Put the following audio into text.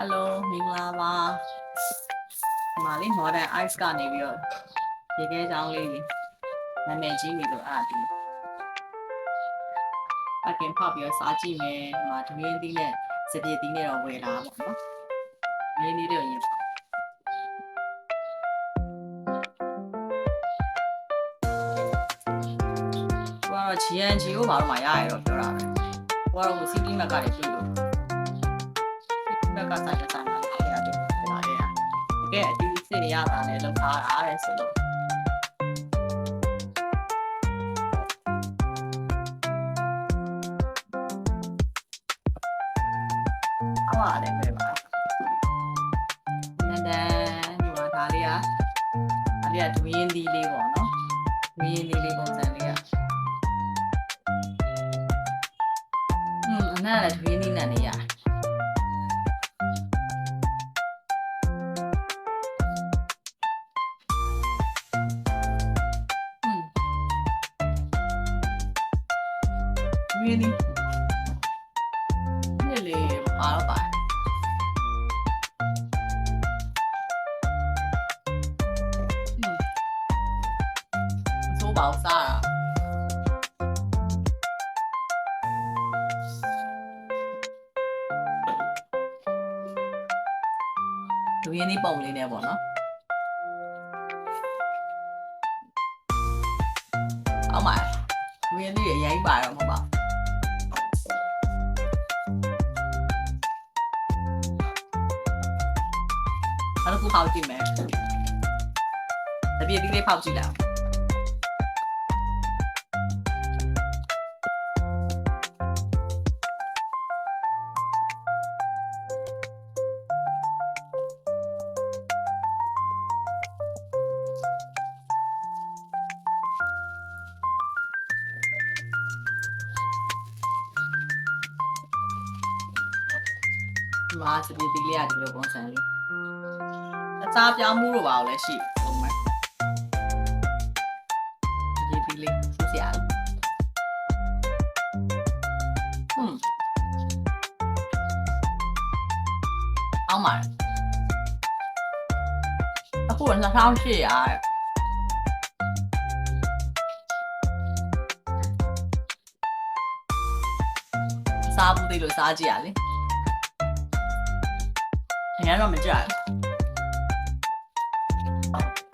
Hello မင်္ဂလာပါဒီမှာလေး modern ice ကနေပြီးတော့ရေခဲချောင်းလေးနာမည်ကြီးနေလို့အားဒီပကင်ဖောက်ပြီးတော့စားကြည့်မယ်ဒီမှာဒမင်းသီးနဲ့စပြည့်သီးနဲ့တော့ဝယ်လာပါပေါ့နော်မင်းလေးတွေရင်ဖောက်ဘာတော့ GNG ကိုဘာလို့မရရတော့ပြောတာပဲဘာတော့ CP မကလည်းတွေ့လို့ဘ က်ကဆိုင်တဲ့ဆိုင်မှာထည့်ရတယ်ဒီမှာလေးอ่ะတကယ်အတူစစ်ရတာလည်းလောက်ထားတာတဲ့ဆိုလို့အော်ရတယ်ပဲပါနန်ဒန်ဒီမှာဒါလေးอ่ะဒါလေးอ่ะဒွင်းသီးလေးပေါ့နော်ဒွင်းသီးလေးပုံစံလေးอ่ะอืมအနက်ကလည်းဒွင်းသီးနဲ့နေရတယ် 你哩？了百？嗯，珠宝沙啊？你这尼宝哩？你宝呢？好嘛，你这尼也一样吧？我宝。他都不好 aku kau tu, Max. Tapi dia 鲜了 အစားပြောင်းမှုတော့ပါလို့လည်းရှိတယ်ဟုတ်မယ်ဒီဒီလေးစရာဟွန်းအောင်ပါအခု2800ရဲ့စားဘူးသေးလို့စားကြည့်ရလေအရင်တော့မကြိုက်ဘူး Bye.